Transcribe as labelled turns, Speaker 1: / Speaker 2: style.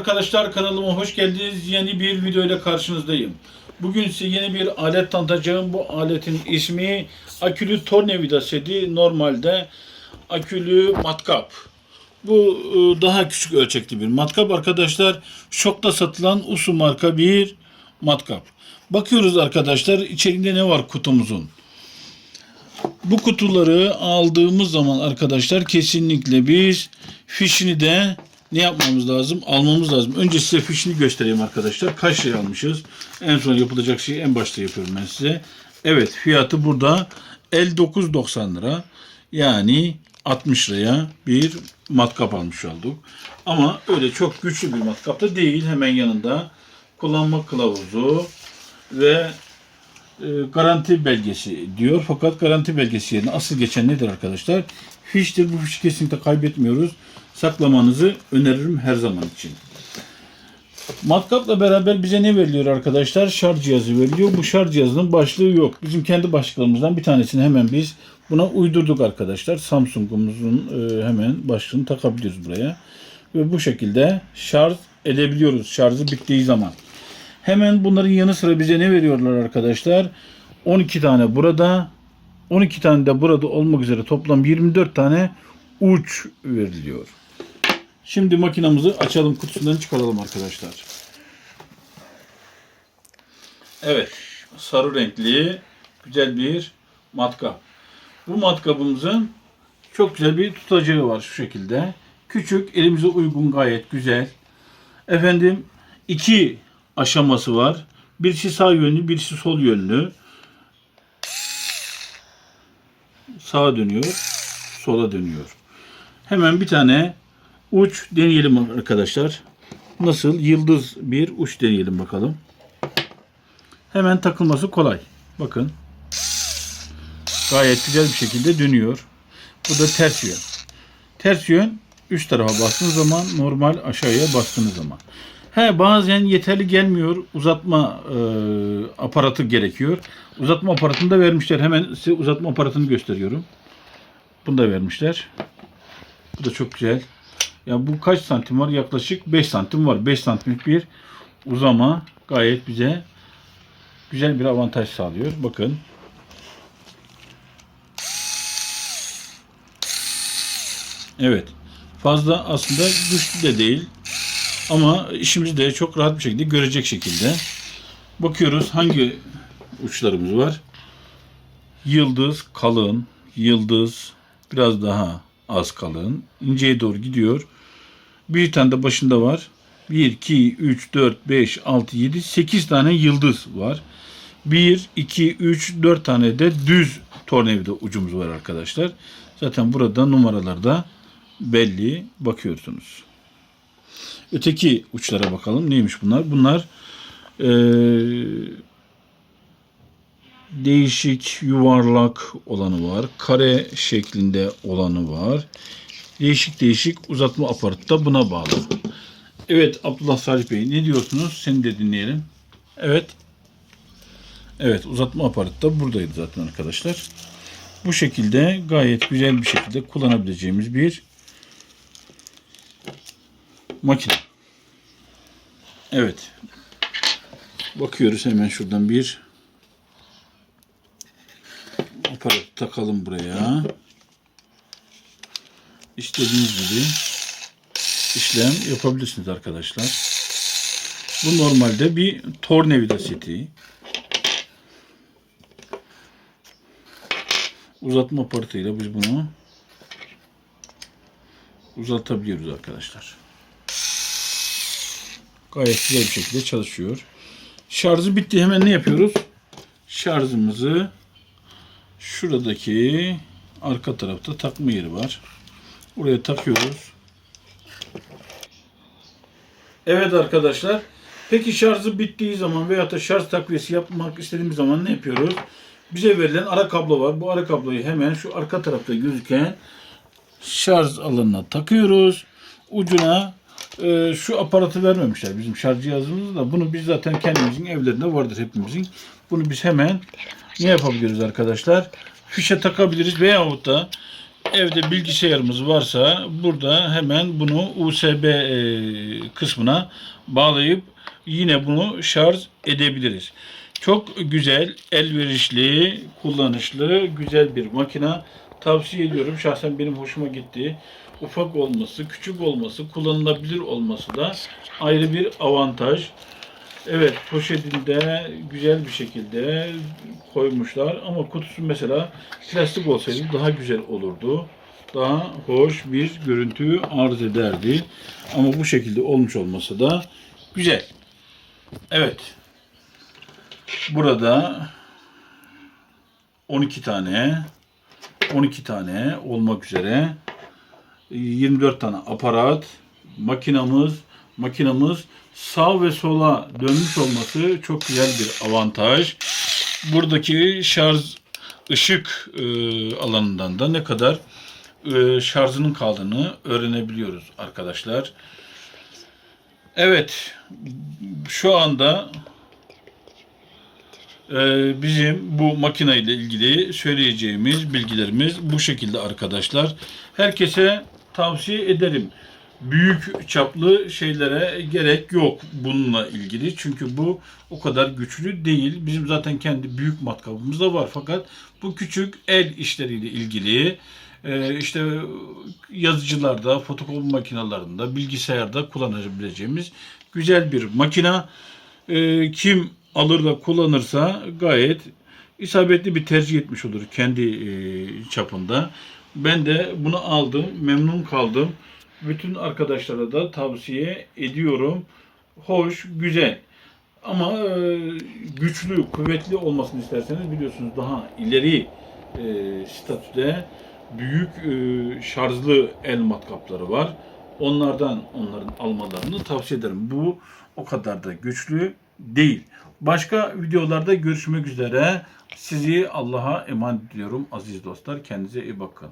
Speaker 1: Arkadaşlar kanalıma hoş geldiniz. Yeni bir video ile karşınızdayım. Bugün size yeni bir alet tanıtacağım. Bu aletin ismi akülü tornavida seti. Normalde akülü matkap. Bu e, daha küçük ölçekli bir matkap arkadaşlar. Şokta satılan Usu marka bir matkap. Bakıyoruz arkadaşlar içerinde ne var kutumuzun. Bu kutuları aldığımız zaman arkadaşlar kesinlikle biz fişini de ne yapmamız lazım? Almamız lazım. Önce size fişini göstereyim arkadaşlar. Kaç liraya almışız? En son yapılacak şeyi en başta yapıyorum ben size. Evet fiyatı burada 59.90 lira. Yani 60 liraya bir matkap almış olduk. Ama öyle çok güçlü bir matkap da değil. Hemen yanında kullanma kılavuzu ve garanti belgesi diyor. Fakat garanti belgesi yerine asıl geçen nedir arkadaşlar? Fiştir. Bu fişi kesinlikle kaybetmiyoruz. Saklamanızı öneririm her zaman için. Matkapla beraber bize ne veriliyor arkadaşlar? Şarj cihazı veriliyor. Bu şarj cihazının başlığı yok. Bizim kendi başlıklarımızdan bir tanesini hemen biz buna uydurduk arkadaşlar. Samsung'umuzun e, hemen başlığını takabiliyoruz buraya. Ve bu şekilde şarj edebiliyoruz şarjı bittiği zaman. Hemen bunların yanı sıra bize ne veriyorlar arkadaşlar? 12 tane burada, 12 tane de burada olmak üzere toplam 24 tane uç veriliyor. Şimdi makinamızı açalım, kutusundan çıkaralım arkadaşlar. Evet, sarı renkli güzel bir matkap. Bu matkabımızın çok güzel bir tutacağı var şu şekilde. Küçük, elimize uygun gayet güzel. Efendim iki aşaması var. Birisi sağ yönlü, birisi sol yönlü. Sağa dönüyor, sola dönüyor. Hemen bir tane uç deneyelim arkadaşlar. Nasıl? Yıldız bir uç deneyelim bakalım. Hemen takılması kolay. Bakın. Gayet güzel bir şekilde dönüyor. Bu da ters yön. Ters yön üst tarafa bastığınız zaman normal aşağıya bastığınız zaman. He bazen yeterli gelmiyor. Uzatma e, aparatı gerekiyor. Uzatma aparatını da vermişler. Hemen size uzatma aparatını gösteriyorum. Bunu da vermişler. Bu da çok güzel. Ya bu kaç santim var? Yaklaşık 5 santim var. 5 santimlik bir uzama gayet bize güzel bir avantaj sağlıyor. Bakın. Evet. Fazla aslında güçlü de değil. Ama işimizi de çok rahat bir şekilde görecek şekilde. Bakıyoruz hangi uçlarımız var. Yıldız kalın, yıldız biraz daha az kalın. İnceye doğru gidiyor. Bir tane de başında var. 1, 2, 3, 4, 5, 6, 7, 8 tane yıldız var. 1, 2, 3, 4 tane de düz tornavida ucumuz var arkadaşlar. Zaten burada numaralarda belli bakıyorsunuz. Öteki uçlara bakalım. Neymiş bunlar? Bunlar eee, değişik yuvarlak olanı var. Kare şeklinde olanı var. Değişik değişik uzatma aparatı da buna bağlı. Evet Abdullah Salih Bey ne diyorsunuz? Seni de dinleyelim. Evet. Evet uzatma aparatı da buradaydı zaten arkadaşlar. Bu şekilde gayet güzel bir şekilde kullanabileceğimiz bir makine. Evet. Bakıyoruz hemen şuradan bir aparat takalım buraya. İstediğiniz gibi işlem yapabilirsiniz arkadaşlar. Bu normalde bir tornavida seti. Uzatma aparatıyla biz bunu uzatabiliyoruz arkadaşlar. Gayet güzel bir şekilde çalışıyor. Şarjı bitti. Hemen ne yapıyoruz? Şarjımızı şuradaki arka tarafta takma yeri var. Oraya takıyoruz. Evet arkadaşlar. Peki şarjı bittiği zaman veya da şarj takviyesi yapmak istediğimiz zaman ne yapıyoruz? Bize verilen ara kablo var. Bu ara kabloyu hemen şu arka tarafta gözüken şarj alanına takıyoruz. Ucuna e, şu aparatı vermemişler bizim şarj cihazımızda da. Bunu biz zaten kendimizin evlerinde vardır hepimizin. Bunu biz hemen ne yapabiliriz arkadaşlar? Fişe takabiliriz veyahut da evde bilgisayarımız varsa burada hemen bunu USB e, kısmına bağlayıp yine bunu şarj edebiliriz. Çok güzel, elverişli, kullanışlı, güzel bir makina. Tavsiye ediyorum. Şahsen benim hoşuma gitti. Ufak olması, küçük olması, kullanılabilir olması da ayrı bir avantaj. Evet, poşetinde güzel bir şekilde koymuşlar ama kutusu mesela plastik olsaydı daha güzel olurdu. Daha hoş bir görüntü arz ederdi. Ama bu şekilde olmuş olması da güzel. Evet. Burada 12 tane 12 tane olmak üzere 24 tane aparat makinamız makinamız sağ ve sola dönmüş olması çok güzel bir avantaj. Buradaki şarj ışık e, alanından da ne kadar e, şarjının kaldığını öğrenebiliyoruz arkadaşlar. Evet şu anda bizim bu makine ile ilgili söyleyeceğimiz bilgilerimiz bu şekilde arkadaşlar. Herkese tavsiye ederim. Büyük çaplı şeylere gerek yok bununla ilgili. Çünkü bu o kadar güçlü değil. Bizim zaten kendi büyük matkabımız da var. Fakat bu küçük el işleriyle ilgili e, işte yazıcılarda, fotokopi makinelerinde, bilgisayarda kullanabileceğimiz güzel bir makina. E, kim alır da kullanırsa gayet isabetli bir tercih etmiş olur kendi e, çapında. Ben de bunu aldım, memnun kaldım. Bütün arkadaşlara da tavsiye ediyorum. Hoş, güzel. Ama e, güçlü, kuvvetli olmasını isterseniz biliyorsunuz daha ileri e, statüde büyük şarjlı el matkapları var. Onlardan onların almalarını tavsiye ederim. Bu o kadar da güçlü değil. Başka videolarda görüşmek üzere. Sizi Allah'a emanet ediyorum aziz dostlar. Kendinize iyi bakın.